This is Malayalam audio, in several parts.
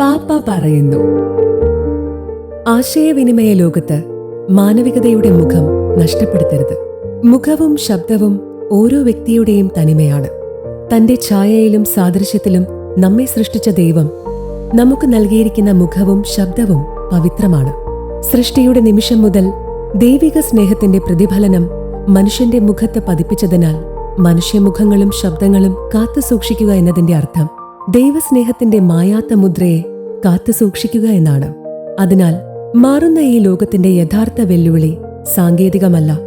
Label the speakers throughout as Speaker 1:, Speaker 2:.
Speaker 1: പാപ്പ പറയുന്നു. ആശയവിനിമയ ലോകത്ത് മാനവികതയുടെ മുഖം നഷ്ടപ്പെടുത്തരുത്. മുഖവും ശബ്ദവും ഓരോ വ്യക്തിയുടെയും തനിമയാണ്. തന്റെ ഛായയിലും സാദൃശ്യത്തിലും നമ്മെ സൃഷ്ടിച്ച ദൈവം നമുക്ക് നൽകിയിരിക്കുന്ന മുഖവും ശബ്ദവും പവിത്രമാണ്. സൃഷ്ടിയുടെ നിമിഷം മുതൽ ദൈവിക സ്നേഹത്തിന്റെ പ്രതിഫലനം മനുഷ്യന്റെ മുഖത്ത് പതിപ്പിച്ചതിനാൽ മനുഷ്യമുഖങ്ങളും ശബ്ദങ്ങളും കാത്തുസൂക്ഷിക്കുക എന്നതിന്റെ അർത്ഥം ദൈവസ്നേഹത്തിന്റെ മായാത്ത മുദ്രയെ കാത്തുസൂക്ഷിക്കുക എന്നാണ്. അതിനാൽ മാറുന്ന ഈ ലോകത്തിന്റെ യഥാർത്ഥ വെല്ലുവിളി സാങ്കേതികമല്ല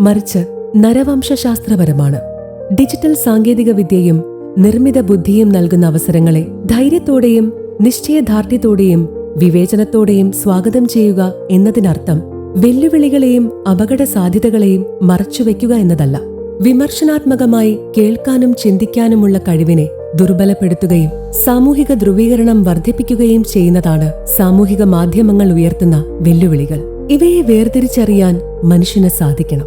Speaker 1: മറിച്ച് നരവംശാസ്ത്രപരമാണ് ഡിജിറ്റൽ സാങ്കേതിക വിദ്യയും നിർമ്മിത ബുദ്ധിയും നൽകുന്ന അവസരങ്ങളെ ധൈര്യത്തോടെയും നിശ്ചയദാർഢ്യത്തോടെയും വിവേചനത്തോടെയും സ്വാഗതം ചെയ്യുക എന്നതിനർത്ഥം വെല്ലുവിളികളെയും അപകട സാധ്യതകളെയും മറച്ചുവെക്കുക എന്നതല്ല. വിമർശനാത്മകമായി കേൾക്കാനും ചിന്തിക്കാനുമുള്ള കഴിവിനെ ദുർബലപ്പെടുത്തുകയും സാമൂഹിക ധ്രുവീകരണം വർദ്ധിപ്പിക്കുകയും ചെയ്യുന്നതാണ് സാമൂഹിക മാധ്യമങ്ങൾ ഉയർത്തുന്ന വെല്ലുവിളികൾ. ഇവയെ വേർതിരിച്ചറിയാൻ മനുഷ്യന് സാധിക്കണം.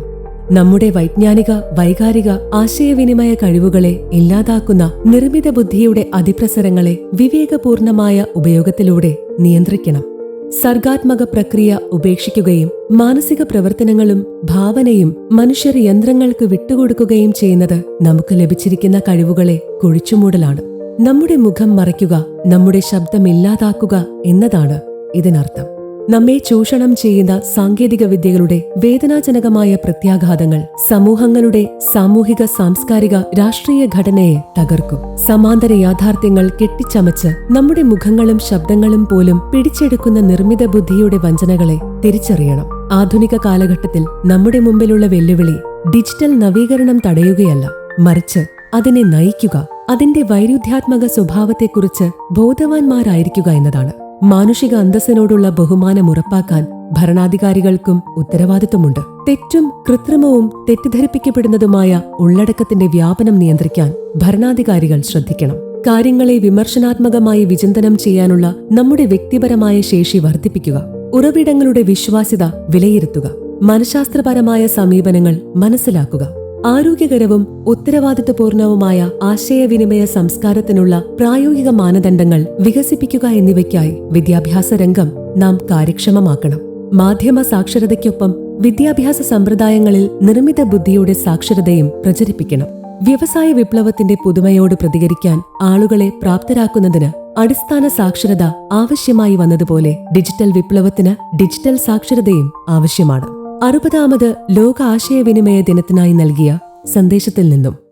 Speaker 1: നമ്മുടെ വൈജ്ഞാനിക വൈകാരിക ആശയവിനിമയ കഴിവുകളെ ഇല്ലാതാക്കുന്ന നിർമ്മിത ബുദ്ധിയുടെ അതിപ്രസരങ്ങളെ വിവേകപൂർണമായ ഉപയോഗത്തിലൂടെ നിയന്ത്രിക്കണം. സർഗാത്മക പ്രക്രിയ ഉപേക്ഷിക്കുകയും മാനസിക പ്രവർത്തനങ്ങളും ഭാവനയും മനുഷ്യർ യന്ത്രങ്ങൾക്ക് വിട്ടുകൊടുക്കുകയും ചെയ്യുന്നത് നമുക്ക് ലഭിച്ചിരിക്കുന്ന കഴിവുകളെ കുഴിച്ചുമൂടലാണ്. നമ്മുടെ മുഖം മറയ്ക്കുക നമ്മുടെ ശബ്ദമില്ലാതാക്കുക എന്നതാണ് ഇതിനർത്ഥം. നമ്മെ ചൂഷണം ചെയ്യുന്ന സാങ്കേതിക വിദ്യകളുടെ വേദനാജനകമായ പ്രത്യാഘാതങ്ങൾ സമൂഹങ്ങളുടെ സാമൂഹിക സാംസ്കാരിക രാഷ്ട്രീയ ഘടനയെ തകർക്കും. സമാന്തര യാഥാർത്ഥ്യങ്ങൾ കെട്ടിച്ചമച്ച് നമ്മുടെ മുഖങ്ങളും ശബ്ദങ്ങളും പോലും പിടിച്ചെടുക്കുന്ന നിർമ്മിത ബുദ്ധിയുടെ വഞ്ചനകളെ തിരിച്ചറിയണം. ആധുനിക കാലഘട്ടത്തിൽ നമ്മുടെ മുമ്പിലുള്ള വെല്ലുവിളി ഡിജിറ്റൽ നവീകരണം തടയുകയല്ല മറിച്ച് അതിനെ നയിക്കുക. അതിന്റെ വൈരുദ്ധ്യാത്മക സ്വഭാവത്തെക്കുറിച്ച് ബോധവാന്മാരായിരിക്കുക എന്നതാണ്. മാനുഷിക അന്തസ്സിനോടുള്ള ബഹുമാനം ഉറപ്പാക്കാൻ ഭരണാധികാരികൾക്കും ഉത്തരവാദിത്വമുണ്ട്. തെറ്റും കൃത്രിമവും തെറ്റിദ്ധരിപ്പിക്കപ്പെടുന്നതുമായ ഉള്ളടക്കത്തിന്റെ വ്യാപനം നിയന്ത്രിക്കാൻ ഭരണാധികാരികൾ ശ്രദ്ധിക്കണം. കാര്യങ്ങളെ വിമർശനാത്മകമായി വിചിന്തനം ചെയ്യാനുള്ള നമ്മുടെ വ്യക്തിപരമായ ശേഷി വർദ്ധിപ്പിക്കുക. ഉറവിടങ്ങളുടെ വിശ്വാസ്യത വിലയിരുത്തുക. മനഃശാസ്ത്രപരമായ സമീപനങ്ങൾ മനസ്സിലാക്കുക. ആരോഗ്യകരവും ഉത്തരവാദിത്വപൂർണവുമായ ആശയവിനിമയ സംസ്കാരത്തിനുള്ള പ്രായോഗിക മാനദണ്ഡങ്ങൾ വികസിപ്പിക്കുക എന്നിവയ്ക്കായി വിദ്യാഭ്യാസ രംഗം നാം കാര്യക്ഷമമാക്കണം. മാധ്യമ സാക്ഷരതയ്ക്കൊപ്പം വിദ്യാഭ്യാസ സമ്പ്രദായങ്ങളിൽ നിർമ്മിത ബുദ്ധിയുടെ സാക്ഷരതയും പ്രചരിപ്പിക്കണം. വ്യവസായ വിപ്ലവത്തിന്റെ പുതുമയോട് പ്രതികരിക്കാൻ ആളുകളെ പ്രാപ്തരാക്കുന്നതിന് അടിസ്ഥാന സാക്ഷരത ആവശ്യമായി വന്നതുപോലെ ഡിജിറ്റൽ വിപ്ലവത്തിന് ഡിജിറ്റൽ സാക്ഷരതയും ആവശ്യമാണ്. അറുപതാമത് ലോക ആശയവിനിമയ ദിനത്തിനായി നൽകിയ സന്ദേശത്തിൽ നിന്നും